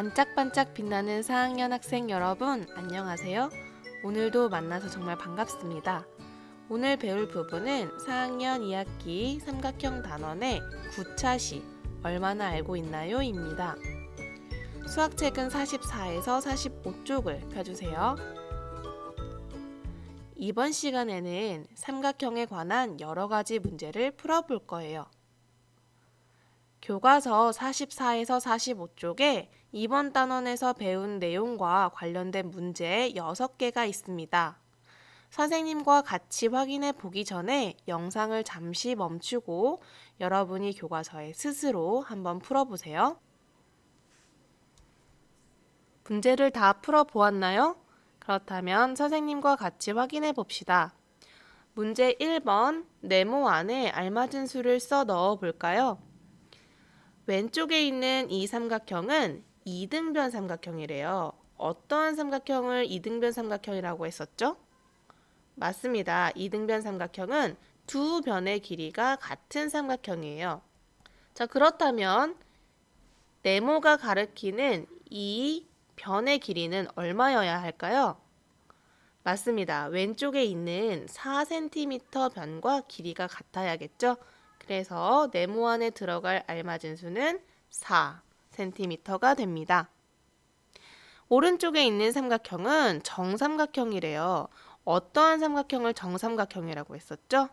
반짝반짝 빛나는 4학년 학생 여러분, 안녕하세요. 오늘도 만나서 정말 반갑습니다. 오늘 배울 부분은 4학년 2학기 삼각형 단원의 9차시 얼마나 알고 있나요? 입니다. 수학책은 44에서 45쪽을 펴주세요. 이번 시간에는 삼각형에 관한 여러 가지 문제를 풀어볼 거예요. 교과서 44에서 45쪽에 이번 단원에서 배운 내용과 관련된 문제 6개가 있습니다. 선생님과 같이 확인해 보기 전에 영상을 잠시 멈추고 여러분이 교과서에 스스로 한번 풀어보세요. 문제를 다 풀어 보았나요? 그렇다면 선생님과 같이 확인해 봅시다. 문제 1번 네모 안에 알맞은 수를 써 넣어 볼까요? 왼쪽에 있는 이 삼각형은 이등변 삼각형이래요. 어떠한 삼각형을 이등변 삼각형이라고 했었죠? 맞습니다. 이등변 삼각형은 두 변의 길이가 같은 삼각형이에요. 자, 그렇다면 네모가 가리키는 이 변의 길이는 얼마여야 할까요? 맞습니다. 왼쪽에 있는 4cm 변과 길이가 같아야겠죠? 그래서 네모 안에 들어갈 알맞은 수는 4cm가 됩니다. 오른쪽에 있는 삼각형은 정삼각형이래요. 어떠한 삼각형을 정삼각형이라고 했었죠?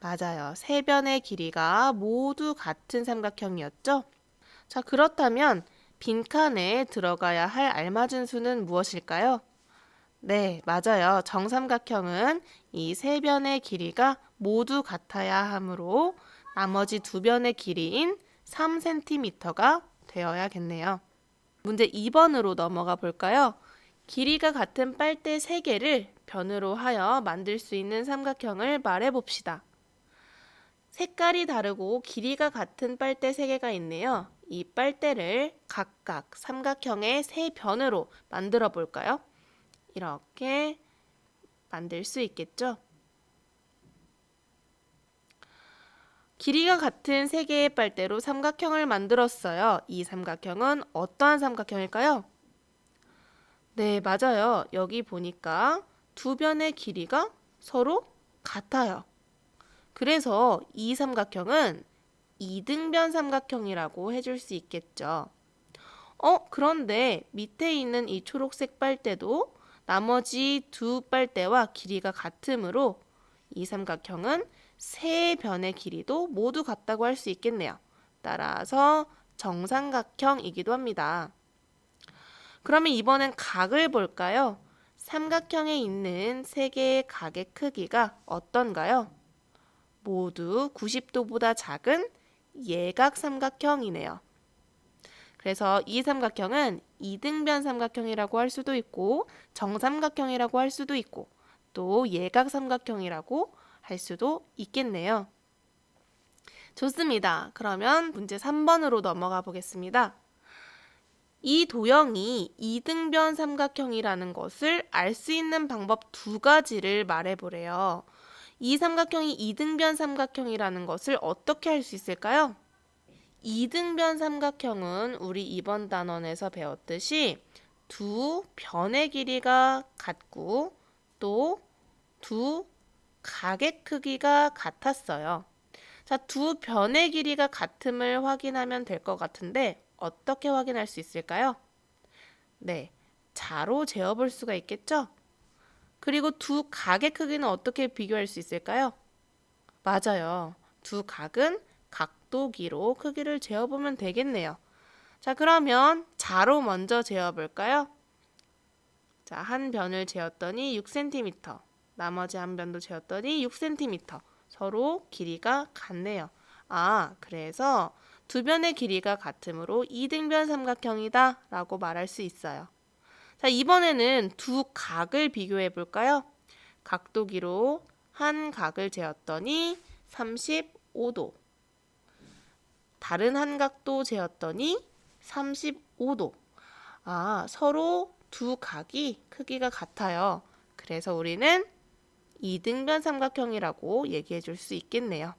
맞아요. 세 변의 길이가 모두 같은 삼각형이었죠? 자, 그렇다면 빈칸에 들어가야 할 알맞은 수는 무엇일까요? 네, 맞아요. 정삼각형은 이 세 변의 길이가 모두 같아야 하므로 나머지 두 변의 길이인 3cm가 되어야겠네요. 문제 2번으로 넘어가 볼까요? 길이가 같은 빨대 3개를 변으로 하여 만들 수 있는 삼각형을 말해 봅시다. 색깔이 다르고 길이가 같은 빨대 3개가 있네요. 이 빨대를 각각 삼각형의 세 변으로 만들어 볼까요? 이렇게 만들 수 있겠죠? 길이가 같은 세 개의 빨대로 삼각형을 만들었어요. 이 삼각형은 어떠한 삼각형일까요? 네, 맞아요. 여기 보니까 두 변의 길이가 서로 같아요. 그래서 이 삼각형은 이등변 삼각형이라고 해줄 수 있겠죠. 어, 그런데 밑에 있는 이 초록색 빨대도 나머지 두 빨대와 길이가 같으므로 이 삼각형은 세 변의 길이도 모두 같다고 할 수 있겠네요. 따라서 정삼각형이기도 합니다. 그러면 이번엔 각을 볼까요? 삼각형에 있는 세 개의 각의 크기가 어떤가요? 모두 90도보다 작은 예각 삼각형이네요. 그래서 이 삼각형은 이등변 삼각형이라고 할 수도 있고 정삼각형이라고 할 수도 있고 또 예각 삼각형이라고 할 수도 있겠네요. 좋습니다. 그러면 문제 3번으로 넘어가 보겠습니다. 이 도형이 이등변 삼각형이라는 것을 알 수 있는 방법 두 가지를 말해 보래요. 이 삼각형이 이등변 삼각형이라는 것을 어떻게 할 수 있을까요? 이등변 삼각형은 우리 이번 단원에서 배웠듯이 두 변의 길이가 같고 또 두 각의 크기가 같았어요. 자, 두 변의 길이가 같음을 확인하면 될 것 같은데 어떻게 확인할 수 있을까요? 네, 자로 재어볼 수가 있겠죠? 그리고 두 각의 크기는 어떻게 비교할 수 있을까요? 맞아요. 두 각은 각도기로 크기를 재어보면 되겠네요. 자, 그러면 자로 먼저 재어볼까요? 자, 한 변을 재었더니 6cm, 나머지 한 변도 재었더니 6cm. 서로 길이가 같네요. 아, 그래서 두 변의 길이가 같으므로 이등변 삼각형이다 라고 말할 수 있어요. 자, 이번에는 두 각을 비교해 볼까요? 각도기로 한 각을 재었더니 35도. 다른 한 각도 재었더니 35도. 아, 서로 두 각이 크기가 같아요. 그래서 우리는 이등변 삼각형이라고 얘기해 줄 수 있겠네요.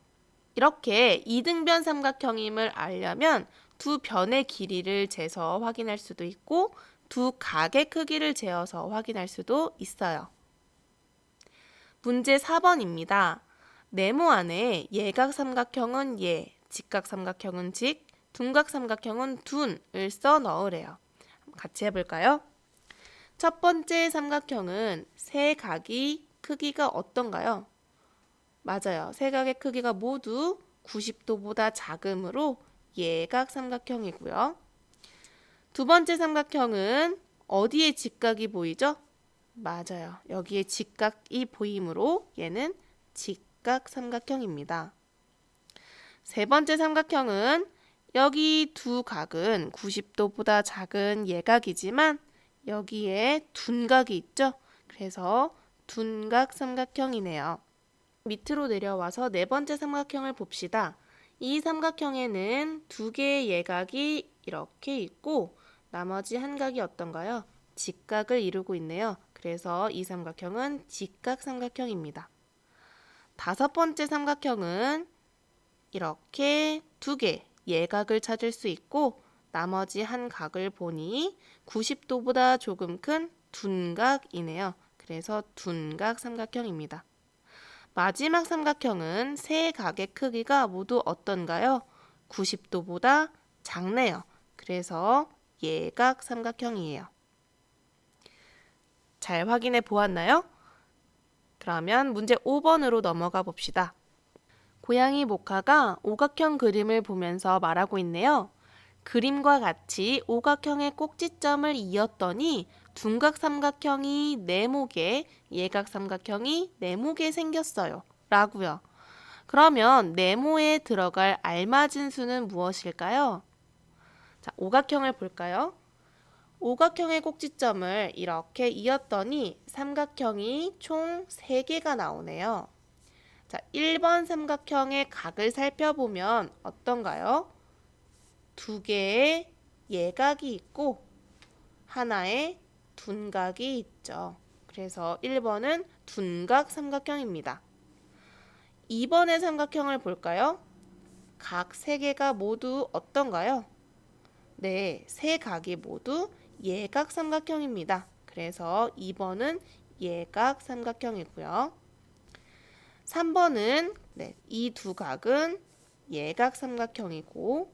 이렇게 이등변 삼각형임을 알려면 두 변의 길이를 재서 확인할 수도 있고 두 각의 크기를 재어서 확인할 수도 있어요. 문제 4번입니다. 네모 안에 예각 삼각형은 예, 직각 삼각형은 직, 둔각 삼각형은 둔을 써 넣으래요. 같이 해볼까요? 첫 번째 삼각형은 세 각이 크기가 어떤가요? 맞아요. 세 각의 크기가 모두 90도보다 작으므로 예각 삼각형이고요. 두 번째 삼각형은 어디에 직각이 보이죠? 맞아요. 여기에 직각이 보이므로 얘는 직각 삼각형입니다. 세 번째 삼각형은 여기 두 각은 90도보다 작은 예각이지만 여기에 둔각이 있죠. 그래서 둔각 삼각형이네요. 밑으로 내려와서 네 번째 삼각형을 봅시다. 이 삼각형에는 두 개의 예각이 이렇게 있고 나머지 한 각이 어떤가요? 직각을 이루고 있네요. 그래서 이 삼각형은 직각 삼각형입니다. 다섯 번째 삼각형은 이렇게 두 개 예각을 찾을 수 있고 나머지 한 각을 보니 90도보다 조금 큰 둔각이네요. 그래서 둔각 삼각형입니다. 마지막 삼각형은 세 각의 크기가 모두 어떤가요? 90도보다 작네요. 그래서 예각 삼각형이에요. 잘 확인해 보았나요? 그러면 문제 5번으로 넘어가 봅시다. 고양이 모카가 오각형 그림을 보면서 말하고 있네요. 그림과 같이 오각형의 꼭지점을 이었더니 둔각 삼각형이 네모게, 예각 삼각형이 네모게 생겼어요. 라고요. 그러면 네모에 들어갈 알맞은 수는 무엇일까요? 자, 오각형을 볼까요? 오각형의 꼭지점을 이렇게 이었더니 삼각형이 총 3개가 나오네요. 자, 1번 삼각형의 각을 살펴보면 어떤가요? 두 개의 예각이 있고 하나의 둔각이 있죠. 그래서 1번은 둔각 삼각형입니다. 2번의 삼각형을 볼까요? 각 3개가 모두 어떤가요? 네, 세 각이 모두 예각 삼각형입니다. 그래서 2번은 예각 삼각형이고요. 3번은 네, 이 두 각은 예각 삼각형이고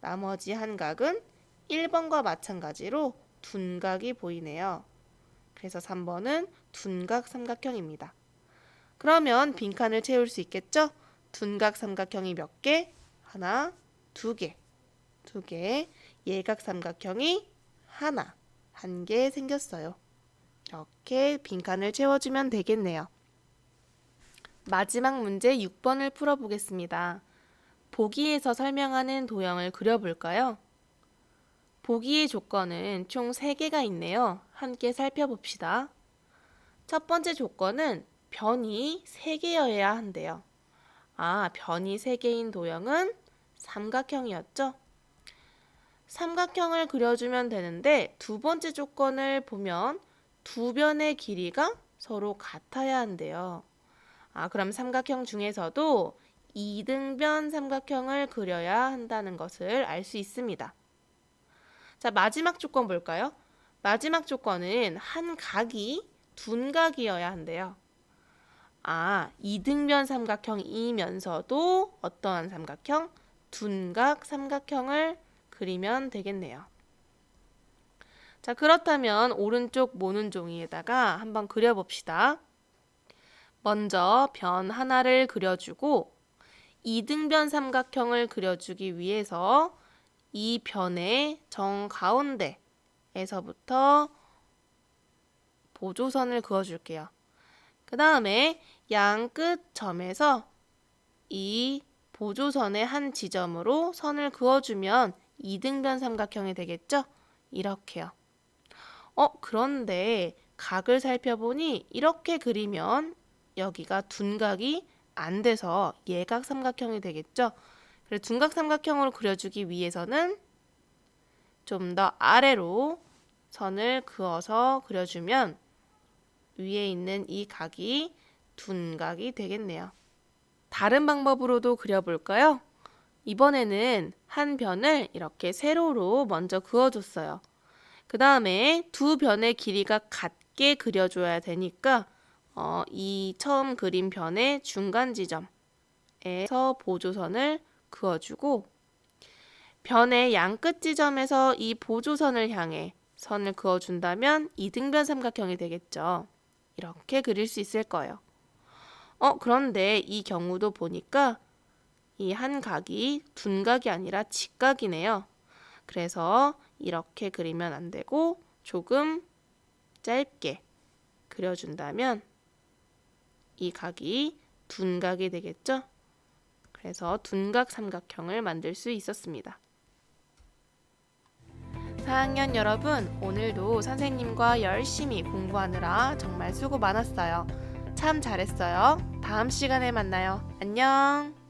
나머지 한 각은 1번과 마찬가지로 둔각이 보이네요. 그래서 3번은 둔각 삼각형입니다. 그러면 빈칸을 채울 수 있겠죠? 둔각 삼각형이 몇 개? 하나, 두 개. 두 개. 예각 삼각형이 하나, 한 개 생겼어요. 이렇게 빈칸을 채워주면 되겠네요. 마지막 문제 6번을 풀어보겠습니다. 보기에서 설명하는 도형을 그려볼까요? 보기의 조건은 총 3개가 있네요. 함께 살펴봅시다. 첫 번째 조건은 변이 3개여야 한대요. 아, 변이 3개인 도형은 삼각형이었죠? 삼각형을 그려주면 되는데 두 번째 조건을 보면 두 변의 길이가 서로 같아야 한대요. 아, 그럼 삼각형 중에서도 이등변 삼각형을 그려야 한다는 것을 알 수 있습니다. 자, 마지막 조건 볼까요? 마지막 조건은 한 각이 둔각이어야 한대요. 아, 이등변 삼각형이면서도 어떠한 삼각형? 둔각 삼각형을 그리면 되겠네요. 자, 그렇다면 오른쪽 모는 종이에다가 한번 그려봅시다. 먼저 변 하나를 그려주고 이등변 삼각형을 그려주기 위해서 이 변의 정가운데에서부터 보조선을 그어줄게요. 그 다음에 양끝 점에서 이 보조선의 한 지점으로 선을 그어주면 이등변 삼각형이 되겠죠? 이렇게요. 어, 그런데 각을 살펴보니 이렇게 그리면 여기가 둔각이 안 돼서 예각 삼각형이 되겠죠? 그래서 둔각 삼각형으로 그려주기 위해서는 좀 더 아래로 선을 그어서 그려주면 위에 있는 이 각이 둔각이 되겠네요. 다른 방법으로도 그려볼까요? 이번에는 한 변을 이렇게 세로로 먼저 그어줬어요. 그 다음에 두 변의 길이가 같게 그려줘야 되니까 어, 이 처음 그린 변의 중간 지점에서 보조선을 그어주고 변의 양끝 지점에서 이 보조선을 향해 선을 그어준다면 이등변 삼각형이 되겠죠. 이렇게 그릴 수 있을 거예요. 어, 그런데 이 경우도 보니까 이 한 각이 둔각이 아니라 직각이네요. 그래서 이렇게 그리면 안 되고 조금 짧게 그려준다면 이 각이 둔각이 되겠죠? 그래서 둔각 삼각형을 만들 수 있었습니다. 4학년 여러분, 오늘도 선생님과 열심히 공부하느라 정말 수고 많았어요. 참 잘했어요. 다음 시간에 만나요. 안녕.